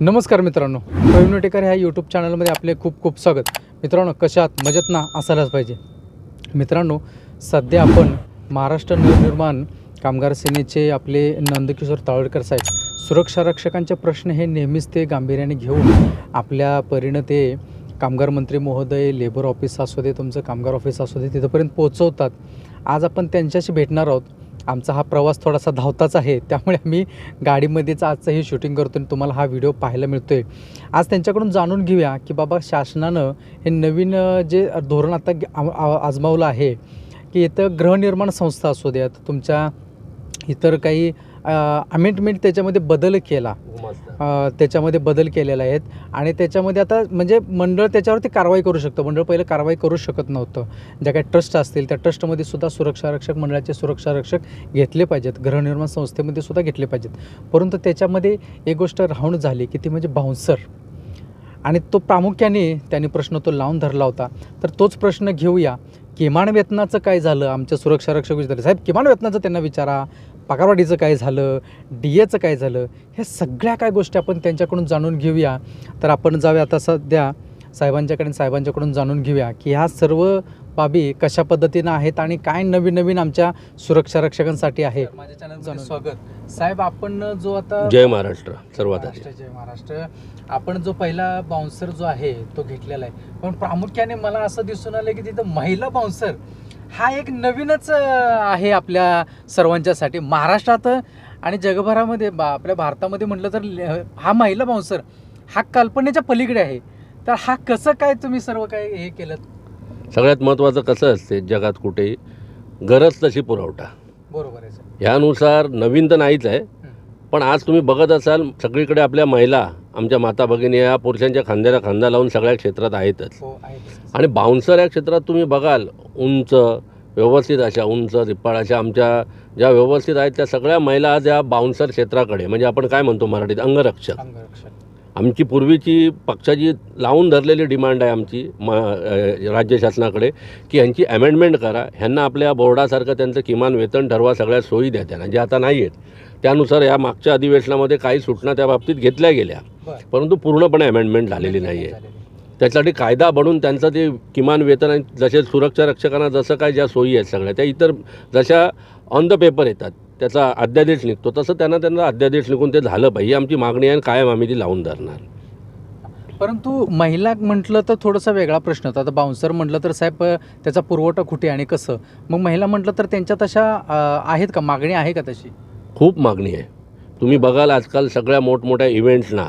नमस्कार मित्रांनो. प्रवीण ह्या यूट्यूब चॅनलमध्ये आपले खूप खूप स्वागत. मित्रांनो कशात मजेत ना? असायलाच पाहिजे. मित्रांनो सध्या आपण महाराष्ट्र नवनिर्माण कामगार सेनेचे आपले नंदकिशोर तावडकर साहेब सुरक्षा रक्षकांचे प्रश्न हे नेहमीच ते गांभीर्याने घेऊन आपल्या परीनं ते कामगार मंत्री महोदय लेबर ऑफिस असू दे तुमचं कामगार ऑफिस असू दे तिथंपर्यंत पोहोचवतात. आज आपण त्यांच्याशी भेटणार आहोत. आमचा हा प्रवास थोडासा धावताच आहे त्यामुळे आम्ही गाडीमध्येच आजचं हे शूटिंग करतो आणि तुम्हाला हा व्हिडिओ पाहायला मिळतो आहे आज त्यांच्याकडून जाणून घेऊया की बाबा शासनानं हे नवीन जे धोरण आता आजमावलं आहे की इथं गृहनिर्माण संस्था असू द्यात तुमच्या इतर काही अमेंडमेंट त्याच्यामध्ये बदल केला. अ, त्याच्यामध्ये बदल केलेले आहेत. आणि त्याच्यामध्ये आता म्हणजे मंडळ त्याच्यावरती कारवाई करू शकतं. मंडळ पहिलं कारवाई करू शकत नव्हतं. ज्या काही ट्रस्ट असतील त्या ट्रस्टमध्ये सुद्धा सुरक्षा रक्षक मंडळाचे सुरक्षा रक्षक घेतले पाहिजेत. गृहनिर्माण संस्थेमध्ये सुद्धा घेतले पाहिजेत. परंतु त्याच्यामध्ये एक गोष्ट राहून झाली की ती म्हणजे बाउन्सर. आणि तो प्रामुख्याने त्यांनी प्रश्न तो लावून धरला होता. तर तोच प्रश्न घेऊया. किमान वेतनाचं काय झालं? आमच्या सुरक्षा रक्षक विचारले साहेब किमान वेतनाचं त्यांना विचारा. पगारवाढीचं काय झालं डी एचं काय झालं ह्या सगळ्या काय गोष्टी आपण त्यांच्याकडून जाणून घेऊया. तर आपण जाऊया आता सध्या साहेबांच्याकडे साहेबांच्याकडून जाणून घेऊया की ह्या सर्व बाबी कशा पद्धतीनं आहेत आणि काय नवीन नवीन आमच्या सुरक्षा रक्षकांसाठी आहे. माझ्या स्वागत. साहेब आपण जो आता जय महाराष्ट्र सर्वात जय महाराष्ट्र. आपण जो पहिला बाउन्सर जो आहे तो घेतलेला आहे. पण प्रामुख्याने मला असं दिसून आलं की तिथं महिला बाउन्सर हा एक नवीनच आहे आपल्या सर्वांच्यासाठी. महाराष्ट्रात आणि जगभरामध्ये बा आपल्या भारतामध्ये म्हटलं तर हा महिला बाउन्सर हा कल्पनेच्या पलीकडे आहे. तर हा कसं काय तुम्ही सर्व काय हे केलं सगळ्यात महत्त्वाचं कसं असते जगात कुठेही गरज तशी पुरवठा. बरोबर आहे सर. ह्यानुसार नवीन तर नाहीच आहे पण आज तुम्ही बघत असाल सगळीकडे आपल्या महिला आमच्या माता भगिनी या पुरुषांच्या खांद्याला खांदा लावून सगळ्या क्षेत्रात आहेतच. हो आहे आणि बाउन्सर या क्षेत्रात तुम्ही बघाल उंच व्यवस्थित अशा उंच रिप्पाळ अशा आमच्या ज्या व्यवस्थित आहेत त्या सगळ्या महिला आज या बाउन्सर क्षेत्राकडे म्हणजे आपण काय म्हणतो मराठीत? अंगरक्षक. आमची पूर्वीची पक्षाची लावून धरलेली डिमांड आहे आमची म राज्य शासनाकडे की ह्यांची अमेंडमेंट करा. ह्यांना आपल्या बोर्डासारखं त्यांचं किमान वेतन ठरवा सगळ्या सोयी द्या त्यांना जे आता नाही आहेत त्यानुसार या मागच्या अधिवेशनामध्ये काही सूचना त्या बाबतीत घेतल्या गेल्या. परंतु पूर्णपणे अमेंडमेंट झालेली नाही. आहे त्याच्यासाठी कायदा बनून त्यांचं ते किमान वेतन आणि जसे सुरक्षा रक्षकांना जसं काय ज्या सोयी आहेत सगळ्या त्या इतर जशा ऑन द पेपर येतात. त्याचा अध्यादेश निघतो. तसं त्यांना त्यांना अध्यादेश निघून ते झालं पाहिजे. ही आमची मागणी आहे आणि कायम आम्ही ती लावून धरणार. परंतु महिला म्हटलं तर थोडासा वेगळा प्रश्न होता. आता बाउन्सर म्हटलं तर साहेब त्याचा पुरवठा कुठे आणि कसं? मग महिला म्हटलं तर त्यांच्या तशा आहेत का? मागणी आहे का तशी? खूप मागणी आहे. तुम्ही बघाल आजकाल सगळ्या मोठमोठ्या इव्हेंट्सना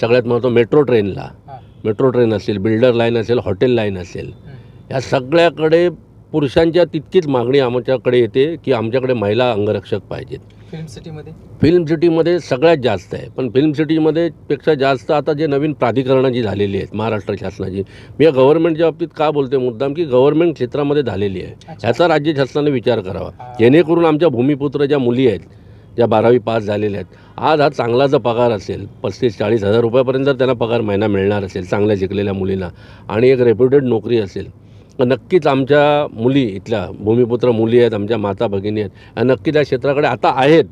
सगळ्यात महत्त्व मेट्रो ट्रेनला. मेट्रो ट्रेन असेल बिल्डर लाईन असेल हॉटेल लाईन असेल. या सगळ्याकडे पुरुषांच्या तितकीच मागणी आमच्याकडे येते की आमच्याकडे महिला अंगरक्षक पाहिजेत. फिल्म सिटीमध्ये? फिल्म सिटीमध्ये सगळ्यात जास्त आहे. पण फिल्म सिटीमध्ये पेक्षा जास्त आता जे नवीन प्राधिकरणं जी झालेली आहेत महाराष्ट्र शासनाची. मी या गव्हर्नमेंटच्या बाबतीत का बोलते मुद्दाम की गव्हर्नमेंट क्षेत्रामध्ये झालेली आहे. ह्याचा राज्य शासनाने विचार करावा. जेणेकरून आमच्या भूमिपुत्र ज्या मुली आहेत ज्या बारावी पास झालेल्या आहेत आज हा चांगला जर पगार असेल पस्तीस चाळीस हजार रुपयापर्यंत जर त्यांना पगार महिना मिळणार असेल चांगल्या शिकलेल्या मुलींना आणि एक रेप्युटेड नोकरी असेल नक्कीच आमच्या मुली इथल्या भूमिपुत्र मुली आहेत आमच्या माता भगिनी आहेत नक्की त्या क्षेत्राकडे आता आहेत.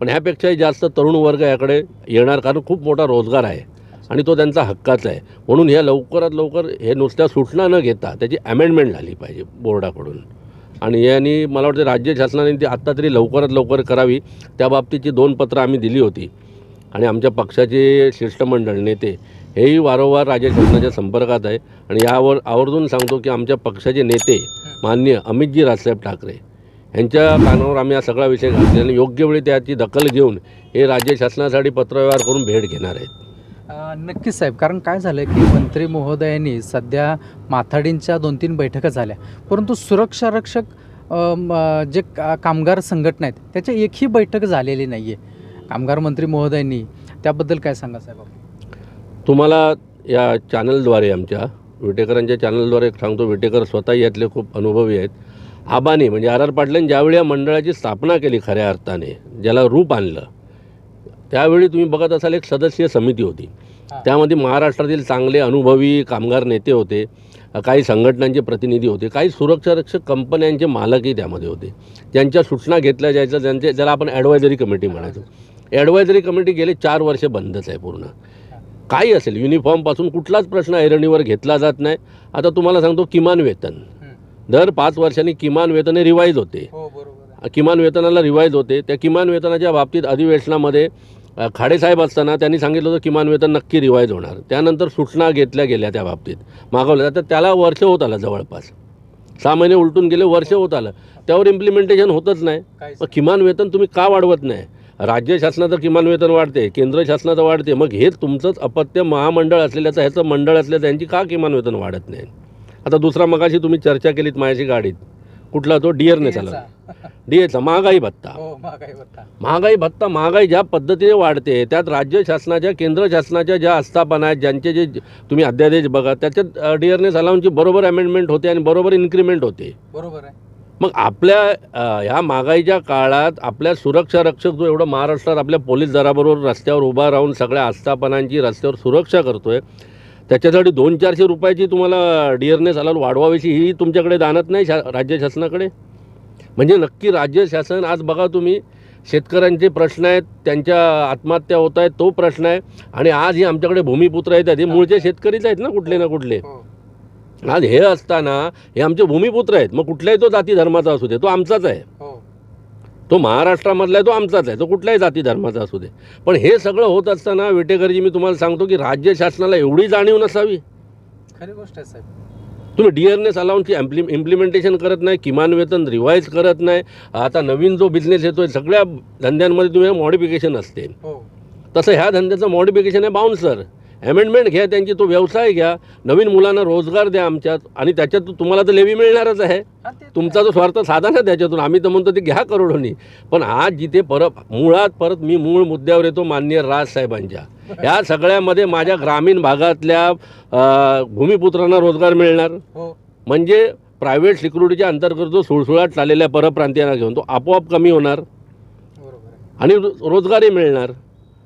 पण ह्यापेक्षाही जास्त तरुण वर्ग याकडे येणार कारण खूप मोठा रोजगार आहे आणि तो त्यांचा हक्काचा आहे. म्हणून ह्या लवकरात लवकर हे नुसत्या सुटणा न घेता त्याची अमेंडमेंट झाली पाहिजे बोर्डाकडून. आणि यांनी मला वाटतं राज्य शासनाने ती आत्ता तरी लवकरात लवकर करावी. त्या बाबतीची दोन पत्रं आम्ही दिली होती. आणि आमच्या पक्षाचे शिष्टमंडळ नेते हेही वारंवार राज्य शासनाच्या संपर्कात आहे. आणि यावर आवर्जून सांगतो की आमच्या पक्षाचे नेते मान्य अमितजी राजसाहेब ठाकरे यांच्या कानावर आम्ही हा सगळा विषय घातला आणि योग्य वेळी त्याची दखल घेऊन हे राज्य शासनासाठी पत्रव्यवहार करून भेट घेणार आहेत. नक्कीच साहेब कारण काय झालं की मंत्री महोदयांनी सध्या माथाडींच्या दोन तीन बैठका झाल्या. परंतु सुरक्षा रक्षक जे का- कामगार संघटना आहेत त्याच्या एकही बैठक झालेली नाही आहे कामगार मंत्री महोदयांनी त्याबद्दल काय सांगा साहेब आपण? तुम्हाला या चॅनलद्वारे आमच्या विटेकरांच्या चॅनलद्वारे सांगतो विटेकर स्वतः यातले खूप अनुभवी आहेत. आबानी म्हणजे आर आर पाटलांनी ज्यावेळी या मंडळाची स्थापना केली खऱ्या अर्थाने ज्याला रूप आणलं त्यावेळी तुम्ही बघत असाल एक सदस्यीय समिती होती. त्यामध्ये महाराष्ट्रातील चांगले अनुभवी कामगार नेते होते काही संघटनांचे प्रतिनिधी होते काही सुरक्षारक्षक कंपन्यांचे मालकही त्यामध्ये होते. ज्यांच्या सूचना घेतल्या जायच्या ज्यांचे ज्याला आपण ॲडवायझरी कमिटी म्हणायचो. ॲडवायझरी कमिटी गेले चार वर्ष बंदच आहे पूर्ण. काही असेल. युनिफॉर्मपासून कुठलाच प्रश्न ऐरणीवर घेतला जात नाही. आता तुम्हाला सांगतो किमान वेतन. दर पाच वर्षांनी किमान वेतन हे रिवाईज होते. हो किमान वेतनाला रिवाईज होते. त्या किमान वेतनाच्या बाबतीत अधिवेशनामध्ये खाडेसाहेब असताना त्यांनी सांगितलं होतं किमान वेतन नक्की रिवाईज होणार. त्यानंतर सूचना घेतल्या गेल्या त्या बाबतीत. मागवल्या. तर त्याला वर्ष होत आलं जवळपास. सहा महिने उलटून गेले वर्ष होत आलं. त्यावर इम्प्लिमेंटेशन होतच नाही. किमान वेतन तुम्ही का वाढवत नाही? राज्य शासनाचं किमान वेतन वाढते केंद्र शासनाचं वाढते मग हे तुमचंच अपत्य महामंडळ असलेल्याचं ह्याचं मंडळ असलेलं त्यांची का किमान वेतन वाढत नाही? आता दुसरा मगाशी तुम्ही चर्चा केलीत माझ्याशी गाडीत. कुठला तो डिअरने चालला डीएचा महागाई भत्ता. महागाई भत्ता. महागाई भत्ता महागाई ज्या पद्धतीने वाढते त्यात राज्य शासनाच्या केंद्र शासनाच्या ज्या आस्थापना आहेत ज्यांचे जे तुम्ही अध्यादेश बघा त्याच्यात डिअरनेस अलाउन्सची बरोबर अमेंडमेंट होते आणि बरोबर इन्क्रीमेंट होते. बरोबर आहे. मग आपल्या ह्या महागाईच्या काळात आपल्या सुरक्षा रक्षक जो एवढं महाराष्ट्रात आपल्या पोलीस दराबरोबर रस्त्यावर उभा राहून सगळ्या आस्थापनांची रस्त्यावर सुरक्षा करतोय. त्याच्यासाठी दोन चारशे रुपयाची तुम्हाला डिअरनेस अलाउन वाढवावीशी ही तुमच्याकडे दानत नाही शा राज्य शासनाकडे? म्हणजे नक्की राज्य शासन आज बघा तुम्ही शेतकऱ्यांचे प्रश्न आहेत त्यांच्या आत्महत्या होत आहेत तो प्रश्न आहे. आणि आज हे आमच्याकडे भूमिपुत्र आहेत हे मूळचे शेतकरीच आहेत ना कुठले ना कुठले? हो. आज हे असताना हे आमचे भूमिपुत्र आहेत. मग कुठल्याही तो जाती धर्माचा असू दे तो आमचाच आहे. हो. तो महाराष्ट्रामधला आहे तो आमचाच आहे. तो कुठल्याही जाती धर्माचा असू दे. पण हे सगळं होत असताना वेटेकरजी मी तुम्हाला सांगतो की राज्य शासनाला एवढी जाणीव नसावी. खरी गोष्ट आहे साहेब. तुम्ही डिअरनेस अलाउन्सची इम्प्लि इम्प्लिमेंटेशन करत नाही किमान वेतन रिवाईज करत नाही. आता नवीन जो बिझनेस येतोय सगळ्या धंद्यांमध्ये तुम्ही मॉडिफिकेशन असते हो. तसं ह्या धंद्याचं मॉडिफिकेशन आहे बाउन्सर अमेंडमेंट घ्या त्यांची तो व्यवसाय घ्या. नवीन मुलांना रोजगार द्या आमच्यात आणि त्याच्यात तुम्हाला तर लेवी मिळणारच आहे. तुमचा जो स्वार्थ साधा ना त्याच्यातून आम्ही तर म्हणतो ते घ्या करोडोनी. पण आज जिथे परत मुळात परत मी मूळ मुद्द्यावर येतो माननीय राजसाहेबांच्या ह्या सगळ्यामध्ये माझ्या ग्रामीण भागातल्या भूमिपुत्रांना रोजगार मिळणार. हो. म्हणजे प्रायव्हेट सिक्युरिटीच्या अंतर्गत जो सुळसुळाट चाललेल्या परप्रांतीयांना घेऊन तो आपोआप कमी होणार. आणि रोजगारही मिळणार.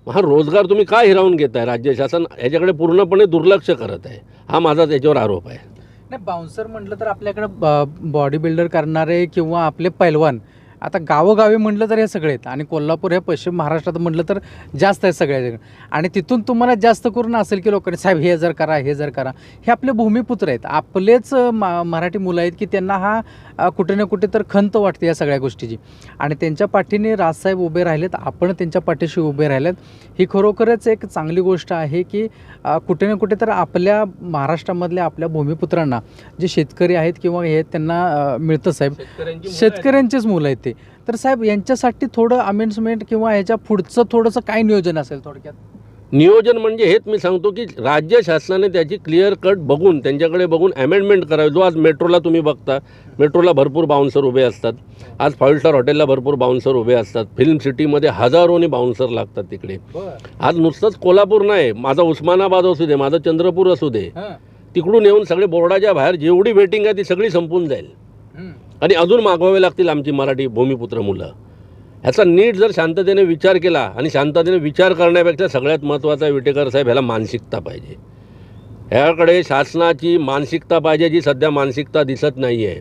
हा रोजगार तुम्ही का हिरावून घेताय? राज्य शासन ह्याच्याकडे पूर्णपणे दुर्लक्ष करत आहे. हा माझा त्याच्यावर आरोप आहे. नाही बाउन्सर म्हटलं तर आपल्याकडं बॉडी बिल्डर करणारे किंवा आपले पैलवान आता गावोगावी म्हटलं तर हे सगळे आहेत. आणि कोल्हापूर हे पश्चिम महाराष्ट्रात म्हटलं तर जास्त आहे सगळ्या आणि तिथून तुम्हाला जास्त करून असेल की लोकांनी साहेब हे जर करा हे जर करा. हे आपले भूमिपुत्र आहेत. आपलेच मा मराठी मुलं आहेत की त्यांना हा कुठे ना कुठे तर खंत वाटते या सगळ्या गोष्टीची. आणि त्यांच्या पाठीने राजसाहेब उभे राहिलेत आपण त्यांच्या पाठीशी उभे राहिलेत. ही खरोखरच एक चांगली गोष्ट आहे की कुठे ना कुठे तर आपल्या महाराष्ट्रामधल्या आपल्या भूमिपुत्रांना जे शेतकरी आहेत किंवा हे त्यांना मिळतं साहेब. शेतकऱ्यांचेच मुलं आहेत ते. तर साहेब यांच्यासाठी थोडं अमेंडमेंट किंवा ह्याच्या पुढचं थोडंसं काय नियोजन असेल थोडक्यात? नियोजन म्हणजे हेच मी सांगतो की राज्य शासनाने त्याची क्लिअर कट बघून त्यांच्याकडे बघून अमेंडमेंट करावी. जो आज मेट्रोला तुम्ही बघता मेट्रोला भरपूर बाउन्सर उभे असतात. आज फाईव्ह स्टार हॉटेलला भरपूर बाउन्सर उभे असतात. फिल्म सिटीमध्ये हजारोनी बाउन्सर लागतात तिकडे. आज नुसतंच कोल्हापूर नाही माझा उस्मानाबाद असू दे माझं चंद्रपूर असू दे तिकडून येऊन सगळे बोर्डाच्या बाहेर जेवढी वेटिंग आहे ती सगळी संपून जाईल. आणि अजून मागवावे लागतील आमची मराठी भूमिपुत्र मुलं. ह्याचा नीट जर शांततेने विचार केला आणि शांततेने विचार करण्यापेक्षा सगळ्यात महत्त्वाचा विटेकर साहेब ह्याला मानसिकता पाहिजे. ह्याकडे शासनाची मानसिकता पाहिजे जी सध्या मानसिकता दिसत नाही आहे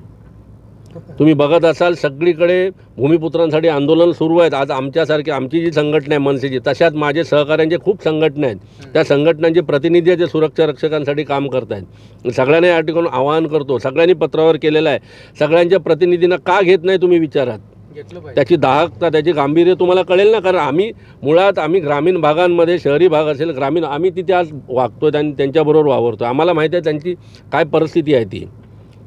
तुम्ही बघत असाल सगळीकडे भूमिपुत्रांसाठी आंदोलन सुरू आहेत. आज आमच्यासारखी आमची जी संघटना आहे मनसेची तशाच माझे सहकाऱ्यांचे खूप संघटना आहेत. त्या संघटनांचे प्रतिनिधी आहेत जे सुरक्षा रक्षकांसाठी काम करत आहेत सगळ्यांना या ठिकाणी आवाहन करतो. सगळ्यांनी पत्रावर केलेलं आहे. सगळ्यांच्या प्रतिनिधींना का घेत नाही तुम्ही विचारात? त्याची दाहकता त्याची गांभीर्य तुम्हाला कळेल ना कारण आम्ही मुळात आम्ही ग्रामीण भागांमध्ये शहरी भाग असेल ग्रामीण आम्ही तिथे आज वागतोय आणि त्यांच्याबरोबर वावरतो आम्हाला माहिती आहे त्यांची काय परिस्थिती आहे ती.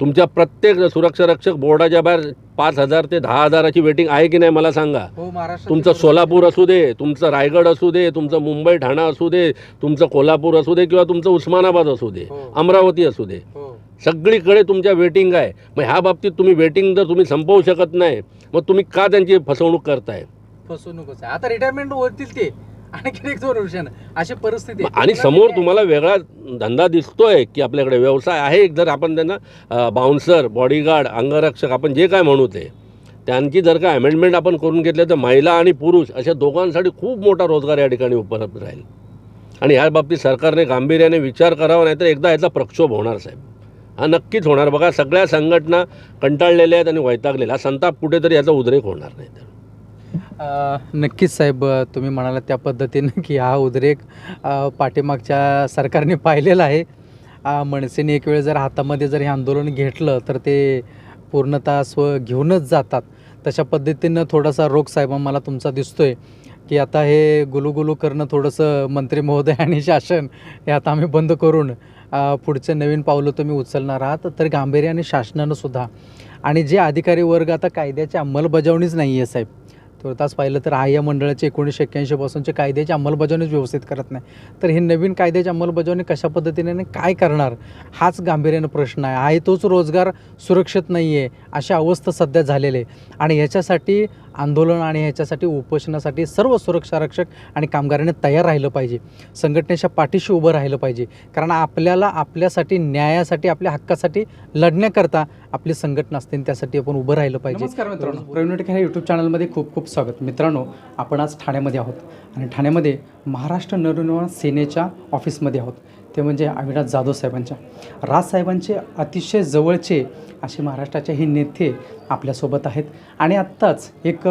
तुमच्या प्रत्येक सुरक्षा रक्षक बोर्डाच्या बाहेर पाच हजार ते दहा हजाराची वेटिंग आहे की नाही मला सांगा. हो तुमचं सोलापूर असू दे तुमचं रायगड असू दे तुमचं मुंबई ठाणा असू दे तुमचं कोल्हापूर असू दे किंवा तुमचं उस्मानाबाद असू दे हो. अमरावती असू दे. हो. सगळीकडे तुमच्या वेटिंग आहे. मग ह्या बाबतीत तुम्ही वेटिंग जर तुम्ही संपवू शकत नाही. मग तुम्ही का त्यांची फसवणूक करताय? फसवणूकच आहे आता रिटायरमेंट होतील ते. आणखी एक दोन वर्षानं. अशी परिस्थिती आहे. आणि समोर तुम्हाला वेगळा धंदा दिसतोय की आपल्याकडे व्यवसाय आहे. जर आपण त्यांना बाउन्सर बॉडीगार्ड अंगरक्षक आपण जे काय म्हणू ते. त्यांची जर का अमेंडमेंट आपण करून घेतले तर महिला आणि पुरुष अशा दोघांसाठी खूप मोठा रोजगार या ठिकाणी उपलब्ध राहील. आणि ह्या बाबतीत सरकारने गांभीर्याने विचार करावा नाहीतर एकदा याचा प्रक्षोभ होणार साहेब. हा नक्कीच होणार. बघा सगळ्या संघटना कंटाळलेल्या आहेत आणि वैतागलेल्या हा संताप कुठेतरी याचा उद्रेक होणार नाही तर. नक्कीच साहेब तुम्ही म्हणालात त्या पद्धतीनं की हा उद्रेक पाठीमागच्या सरकारने पाहिलेला आहे. मनसेने एक वेळ जर हातामध्ये जर हे आंदोलन घेतलं तर ते पूर्णतः स्व घेऊनच जातात. तशा पद्धतीनं थोडासा रोग साहेब मला तुमचा दिसतोय की आता हे गुलूगुलू करणं थोडंसं मंत्री महोदय आणि शासन हे आता आम्ही बंद करून पुढचे नवीन पावलं तुम्ही उचलणार आहात. तर गांभीर्याने शासनानं सुद्धा. आणि जे अधिकारी वर्ग आता कायद्याची अंमलबजावणीच नाही आहे साहेब तुर्तास पाहिलं तर आय मंडळाचे एकोणीसशे एक्क्याऐंशीपासूनचे कायद्याची अंमलबजावणीच व्यवस्थित करत नाही. तर हे नवीन कायद्याची अंमलबजावणी कशा पद्धतीने आणि काय करणार हाच गांभीर्यानं प्रश्न आहे. आहे तोच रोजगार सुरक्षित नाही आहे अशा अवस्था सध्या झालेली आहे. आणि ह्याच्यासाठी आंदोलन आणि ह्याच्यासाठी उपोषणासाठी सर्व सुरक्षा रक्षक आणि कामगारांनी तयार राहिलं पाहिजे. संघटनेच्या पाठीशी उभं राहिलं पाहिजे. कारण आपल्याला आपल्यासाठी न्यायासाठी आपल्या हक्कासाठी लढण्याकरता आपली संघटना असते आणि त्यासाठी आपण उभं राहिलं पाहिजे. नमस्कार मित्रांनो. प्रवीण ह्या यूट्यूब चॅनलमध्ये खूप खूप स्वागत. मित्रांनो आपण आज ठाण्यामध्ये आहोत. आणि ठाण्यामध्ये महाराष्ट्र नवनिर्माण सेनेच्या ऑफिसमध्ये आहोत. ते म्हणजे अविनाश जाधव साहेबांच्या. राजसाहेबांचे अतिशय जवळचे असे महाराष्ट्राचे हे नेते आपल्यासोबत आहेत. आणि आत्ताच एक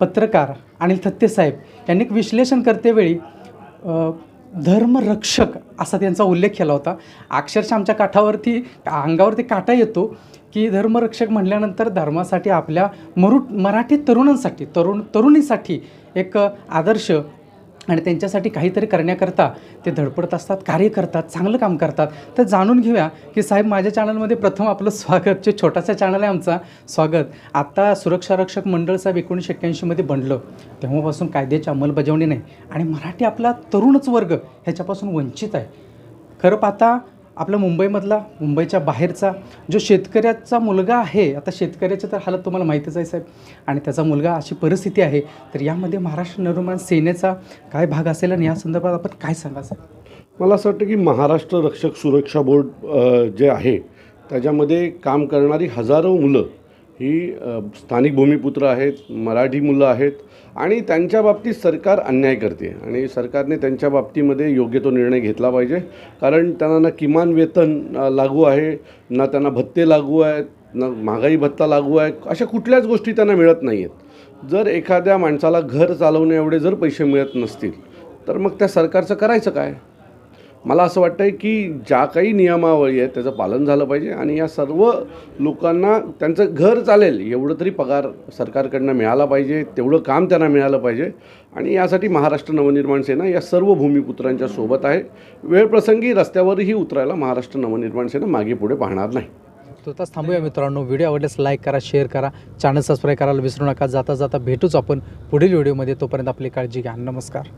पत्रकार अनिल थत्तेसाहेब यांनी एक विश्लेषण करतेवेळी धर्मरक्षक असा त्यांचा उल्लेख केला होता. अक्षरशः आमच्या काठावरती अंगावरती काटा येतो की धर्मरक्षक म्हटल्यानंतर धर्मासाठी आपल्या मरु मराठी तरुणांसाठी तरुण तरुणीसाठी एक आदर्श आणि त्यांच्यासाठी काहीतरी करण्याकरता ते धडपडत असतात कार्य करतात चांगलं काम करतात. तर जाणून घेऊया की साहेब माझ्या चॅनलमध्ये प्रथम आपलं स्वागत जे छोटासा चॅनल आहे आमचा स्वागत. आता सुरक्षा रक्षक मंडळ साहेब एकोणीसशे एक्क्याऐंशीमध्ये बनलं. तेव्हापासून कायद्याची अंमलबजावणी नाही. आणि मराठी आपला तरुणच वर्ग ह्याच्यापासून वंचित आहे. खरं पाहता आपल्या मुंबईमधला मुंबईच्या बाहेरचा जो शेतकऱ्याचा मुलगा आहे आता शेतकऱ्याचं तर हालत तुम्हाला माहितीच आहे साहेब. आणि त्याचा मुलगा अशी परिस्थिती आहे तर यामध्ये महाराष्ट्र निर्माण सेनेचा काय भाग असेल आणि या संदर्भात आपण काय सांगा साहेब? मला असं वाटतं की महाराष्ट्र रक्षक सुरक्षा बोर्ड जे आहे त्याच्यामध्ये काम करणारी हजारो मुलं ही स्थानिक भूमिपुत्र आहेत मराठी मुलं आहेत आणि त्यांच्या बाबतीत सरकार अन्याय करते आणि सरकारने त्यांच्या बाबतीमध्ये योग्य तो निर्णय घेतला पाहिजे. कारण त्यांना ना किमान वेतन लागू आहे ना त्यांना भत्ते लागू आहेत ना महागाई भत्ता लागू आहे अशा कुठल्याच गोष्टी त्यांना मिळत नाही आहेत जर एखाद्या माणसाला घर चालवणे एवढे जर पैसे मिळत नसतील तर मग त्या सरकारचं करायचं काय? मला असं वाटतं आहे की ज्या काही नियमावळी आहेत त्याचं पालन झालं पाहिजे आणि या सर्व लोकांना त्यांचं घर चालेल एवढं तरी पगार सरकारकडनं मिळाला पाहिजे तेवढं काम त्यांना मिळालं पाहिजे. आणि यासाठी महाराष्ट्र नवनिर्माण सेना या सर्व भूमिपुत्रांच्या सोबत आहे. वेळप्रसंगी रस्त्यावरही उतरायला महाराष्ट्र नवनिर्माण सेना मागे पुढे पाहणार नाही. तुर्तास थांबूया मित्रांनो. व्हिडिओ आवडल्यास लाईक करा शेअर करा. चॅनल सबस्क्राईब करायला विसरू नका. जाता जाता भेटूच आपण पुढील व्हिडिओमध्ये. तोपर्यंत आपली काळजी घ्या. नमस्कार.